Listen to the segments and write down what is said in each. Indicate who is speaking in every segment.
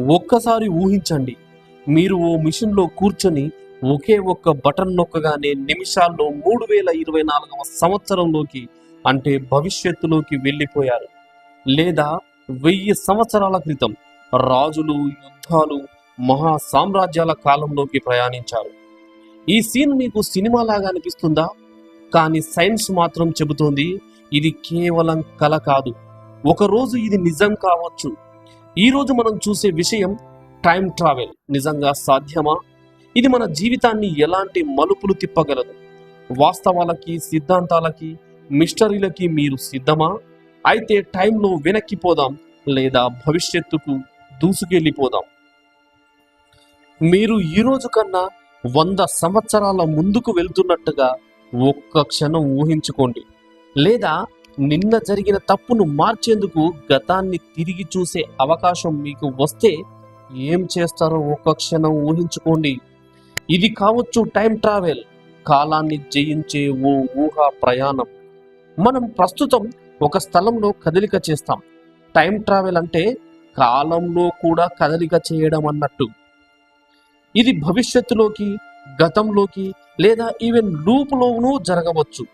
Speaker 1: ఒక్కసారి ఊహించండి. మీరు ఓ మిషన్లో కూర్చొని ఒకే ఒక్క బటన్ నొక్కగానే నిమిషాల్లో మూడు వేల ఇరవై నాలుగవ సంవత్సరంలోకి అంటే భవిష్యత్తులోకి వెళ్ళిపోయారు. లేదా వెయ్యి సంవత్సరాల క్రితం రాజులు యుద్ధాలు మహా సామ్రాజ్యాల కాలంలోకి ప్రయాణించారు. ఈ సీన్ మీకు సినిమా లాగా అనిపిస్తుందా? కానీ సైన్స్ మాత్రం చెబుతోంది ఇది కేవలం కల కాదు. ఒకరోజు ఇది నిజం కావచ్చు. ఈరోజు మనం చూసే విషయం టైం ట్రావెల్ నిజంగా సాధ్యమా? ఇది మన జీవితాన్ని ఎలాంటి మలుపులు తిప్పగలదు? వాస్తవాలకి సిద్ధాంతాలకి మిస్టరీలకి మీరు సిద్ధమా? అయితే టైంలో వెనక్కిపోదాం లేదా భవిష్యత్తుకు దూసుకెళ్ళిపోదాం. మీరు ఈరోజు కన్నా వంద సంవత్సరాల ముందుకు వెళ్తున్నట్టుగా ఒక్క క్షణం ఊహించుకోండి. లేదా నిన్న జరిగిన తప్పును మార్చేందుకు గతాన్ని తిరిగి చూసే అవకాశం మీకు వస్తే ఏం చేస్తారో ఒక్క క్షణం ఊహించుకోండి. ఇది కావచ్చు టైం ట్రావెల్ కాలాన్ని జయించే ఓ ఊహా ప్రయాణం. మనం ప్రస్తుతం ఒక స్థలంలో కదలిక చేస్తాం. టైం ట్రావెల్ అంటే కాలంలో కూడా కదలిక చేయడం అన్నట్టు. ఇది భవిష్యత్తులోకి గతంలోకి లేదా ఈవెన్ లూప్లోనూ జరగవచ్చు.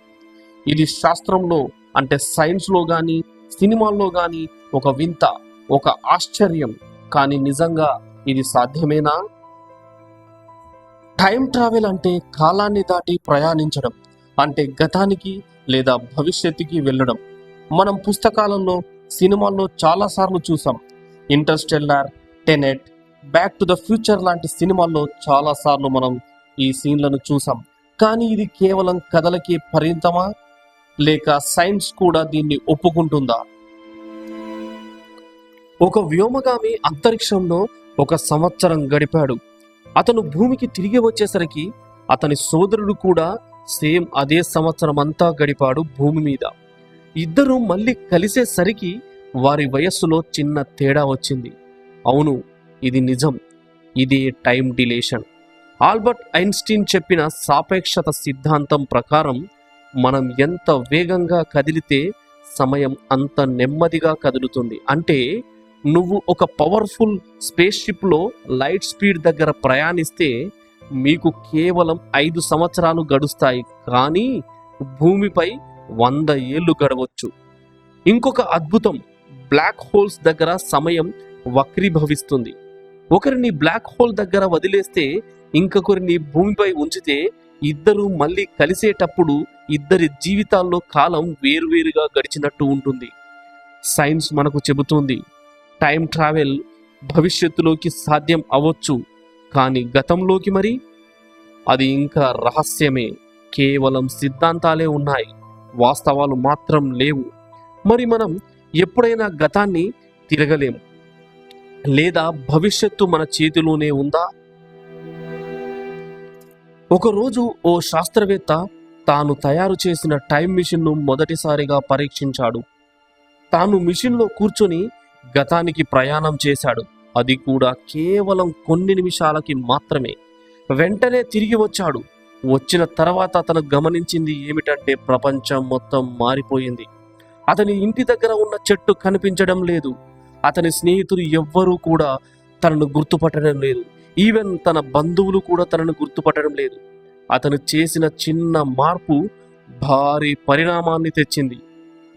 Speaker 1: ఇది శాస్త్రంలో అంటే సైన్స్లో కానీ సినిమాల్లో కానీ ఒక వింత ఒక ఆశ్చర్యం. కానీ నిజంగా ఇది సాధ్యమేనా? టైం ట్రావెల్ అంటే కాలాన్ని దాటి ప్రయాణించడం అంటే గతానికి లేదా భవిష్యత్తుకి వెళ్ళడం. మనం పుస్తకాలలో సినిమాల్లో చాలాసార్లు చూసాం. Interstellar Tenet Back to the Future లాంటి సినిమాల్లో చాలాసార్లు మనం ఈ సీన్లను చూసాం. కానీ ఇది కేవలం కథలకి పరిమితమా? లేక సైన్స్ కూడా దీన్ని ఒప్పుకుంటుందా? ఒక వ్యోమగామి అంతరిక్షంలో ఒక సంవత్సరం గడిపాడు. అతను భూమికి తిరిగి వచ్చేసరికి అతని సోదరుడు కూడా సేమ్ అదే సంవత్సరం అంతా గడిపాడు భూమి మీద. ఇద్దరూ మళ్ళీ కలిసేసరికి వారి వయస్సులో చిన్న తేడా వచ్చింది. అవును ఇది నిజం. ఇదే టైం డిలేషన్. ఆల్బర్ట్ ఐన్స్టీన్ చెప్పిన సాపేక్షత సిద్ధాంతం ప్రకారం మనం ఎంత వేగంగా కదిలితే సమయం అంత నెమ్మదిగా కదులుతుంది. అంటే నువ్వు ఒక పవర్ఫుల్ స్పేస్ షిప్లో లైట్ స్పీడ్ దగ్గర ప్రయాణిస్తే మీకు కేవలం ఐదు సంవత్సరాలు గడుస్తాయి. కానీ భూమిపై వంద ఏళ్ళు గడవచ్చు. ఇంకొక అద్భుతం బ్లాక్ హోల్స్ దగ్గర సమయం వక్రీభవిస్తుంది. ఒకరిని బ్లాక్ హోల్ దగ్గర వదిలేస్తే ఇంకొకరిని భూమిపై ఉంచితే ఇద్దరు మళ్ళీ కలిసేటప్పుడు ఇద్దరి జీవితాల్లో కాలం వేరువేరుగా గడిచినట్టు ఉంటుంది. సైన్స్ మనకు చెబుతుంది టైం ట్రావెల్ భవిష్యత్తులోకి సాధ్యం అవ్వచ్చు కానీ గతంలోకి మరి? అది ఇంకా రహస్యమే. కేవలం సిద్ధాంతాలే ఉన్నాయి వాస్తవాలు మాత్రం లేవు. మరి మనం ఎప్పుడైనా గతాన్ని తిరగలేము లేదా భవిష్యత్తు మన చేతిలోనే ఉందా? ఒకరోజు ఓ శాస్త్రవేత్త తాను తయారు చేసిన టైం మిషన్ను మొదటిసారిగా పరీక్షించాడు. తాను మిషన్లో కూర్చొని గతానికి ప్రయాణం చేశాడు. అది కూడా కేవలం కొన్ని నిమిషాలకి మాత్రమే. వెంటనే తిరిగి వచ్చాడు. వచ్చిన తర్వాత అతను గమనించింది ఏమిటంటే ప్రపంచం మొత్తం మారిపోయింది. అతని ఇంటి దగ్గర ఉన్న చెట్టు కనిపించడం లేదు. అతని స్నేహితులు ఎవ్వరూ కూడా తనను గుర్తుపట్టడం లేదు. ఈవెన్ తన బంధువులు కూడా తనను గుర్తుపట్టడం లేదు. అతను చేసిన చిన్న మార్పు భారీ పరిణామాన్ని తెచ్చింది.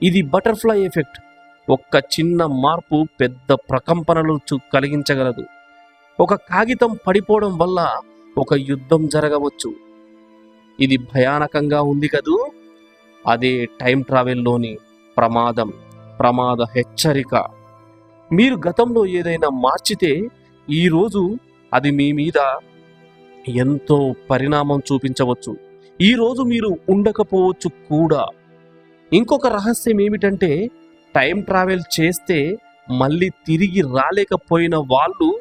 Speaker 1: ఇది బటర్ఫ్లై ఎఫెక్ట్. ఒక్క చిన్న మార్పు పెద్ద ప్రకంపనలు కలిగించగలదు. ఒక కాగితం పడిపోవడం వల్ల ఒక యుద్ధం జరగవచ్చు. ఇది భయానకంగా ఉంది కదూ? అదే టైం ట్రావెల్లోని ప్రమాదం ప్రమాద హెచ్చరిక. మీరు గతంలో ఏదైనా మార్చితే ఈరోజు అది మీ మీద ఎంతో పరిణామం చూపించవచ్చు. ఈరోజు మీరు ఉండకపోవచ్చు కూడా. ఇంకొక రహస్యం ఏమిటంటే టైం ట్రావెల్ చేస్తే మళ్ళీ తిరిగి రాలేకపోయిన వాళ్ళు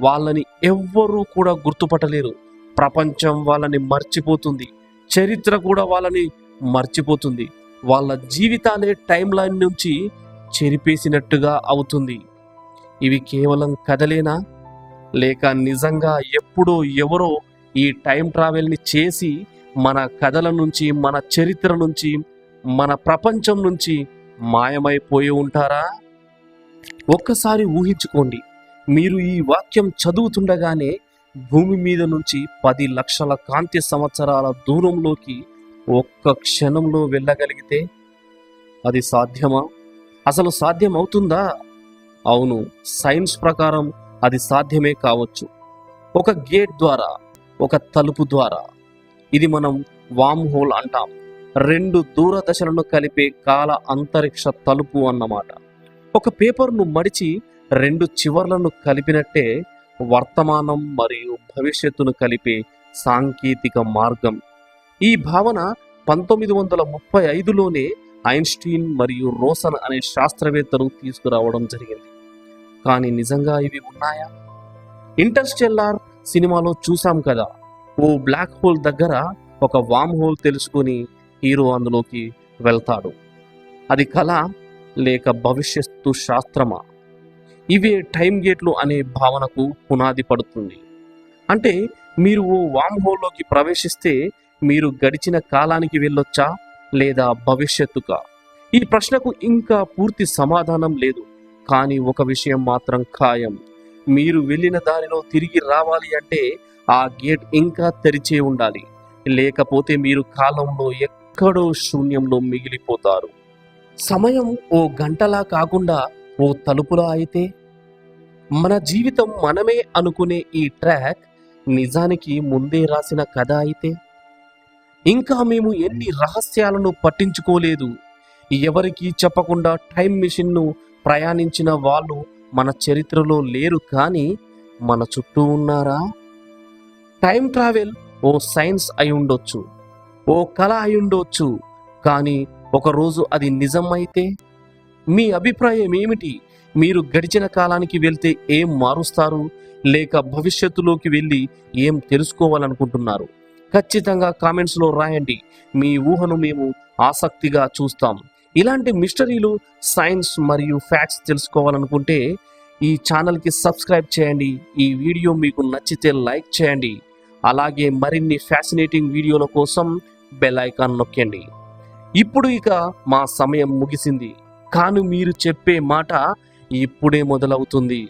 Speaker 1: వాళ్ళని ఎవ్వరూ కూడా గుర్తుపట్టలేరు. ప్రపంచం వాళ్ళని మర్చిపోతుంది. చరిత్ర కూడా వాళ్ళని మర్చిపోతుంది. వాళ్ళ జీవితాలే టైం లైన్ నుంచి చెరిపేసినట్టుగా అవుతుంది. ఇవి కేవలం కథలేనా? లేక నిజంగా ఎప్పుడో ఎవరో ఈ టైం ట్రావెల్ని చేసి మన కథల నుంచి మన చరిత్ర నుంచి మన ప్రపంచం నుంచి మాయమైపోయి ఉంటారా? ఒక్కసారి ఊహించుకోండి. మీరు ఈ వాక్యం చదువుతుండగానే భూమి మీద నుంచి పది లక్షల కాంతి సంవత్సరాల దూరంలోకి ఒక్క క్షణంలో వెళ్ళగలిగితే అది సాధ్యమా? అసలు సాధ్యం అవుతుందా అవును సైన్స్ ప్రకారం అది సాధ్యమే కావచ్చు. ఒక గేట్ ద్వారా ఒక తలుపు ద్వారా. ఇది మనం వామ్ హోల్ అంటాం. రెండు దూరదశలను కలిపే కాల అంతరిక్ష తలుపు అన్నమాట. ఒక పేపర్ను మడిచి రెండు చివర్లను కలిపినట్టే వర్తమానం మరియు భవిష్యత్తును కలిపే సాంకేతిక మార్గం. ఈ భావన పంతొమ్మిది వందల ముప్పై ఐదులోనే ఐన్స్టీన్ మరియు రోసన్ అనే శాస్త్రవేత్తలు తీసుకురావడం జరిగింది. కానీ నిజంగా ఇవి ఉన్నాయా? ఇంటర్స్టెల్లార్ సినిమాలో చూసాం కదా ఓ బ్లాక్ హోల్ దగ్గర ఒక వామ్ హోల్ తెలుసుకుని హీరో అందులోకి వెళ్తాడు. అది కళ లేక భవిష్యత్తు శాస్త్రమా? ఇవే టైం గేట్లు అనే భావనకు పునాది పడుతుంది. అంటే మీరు ఓ వామ్ హోల్లోకి ప్రవేశిస్తే మీరు గడిచిన కాలానికి వెళ్ళొచ్చా లేదా భవిష్యత్తుగా ఈ ప్రశ్నకు ఇంకా పూర్తి సమాధానం లేదు. కానీ ఒక విషయం మాత్రం ఖాయం. మీరు వెళ్ళిన దారిలో తిరిగి రావాలి అంటే ఆ గేట్ ఇంకా తెరిచే ఉండాలి. లేకపోతే మీరు కాలంలో ఎక్కడో శూన్యంలో మిగిలిపోతారు. సమయం ఓ గంటలా కాకుండా ఓ తలుపులా అయితే? మన జీవితం మనమే అనుకునే ఈ ట్రాక్ నిజానికి ముందే రాసిన కథ అయితే? ఇంకా మేము ఎన్ని రహస్యాలను పట్టించుకోలేదు. ఎవరికీ చెప్పకుండా టైం మిషన్ను ప్రయాణించిన వాళ్ళు మన చరిత్రలో లేరు కానీ మన చుట్టూ ఉన్నారా? టైం ట్రావెల్ ఓ సైన్స్ అయి ఉండొచ్చు ఓ కళ అయి ఉండొచ్చు కానీ ఒకరోజు అది నిజం అయితే మీ అభిప్రాయం ఏమిటి? మీరు గడిచిన కాలానికి వెళ్తే ఏం మారుస్తారు? లేక భవిష్యత్తులోకి వెళ్ళి ఏం తెలుసుకోవాలనుకుంటున్నారు? ఖచ్చితంగా కామెంట్స్లో రాయండి. మీ ఊహను మేము ఆసక్తిగా చూస్తాం. ఇలాంటి మిస్టరీలు సైన్స్ మరియు ఫ్యాక్ట్స్ తెలుసుకోవాలనుకుంటే ఈ ఛానల్కి సబ్స్క్రైబ్ చేయండి. ఈ వీడియో మీకు నచ్చితే లైక్ చేయండి. అలాగే మరిన్ని ఫ్యాసినేటింగ్ వీడియోల కోసం బెల్ ఐకాన్ నొక్కండి. ఇప్పుడు ఇక మా సమయం ముగిసింది. కానీ మీరు చెప్పే మాట ఇప్పుడే మొదలవుతుంది.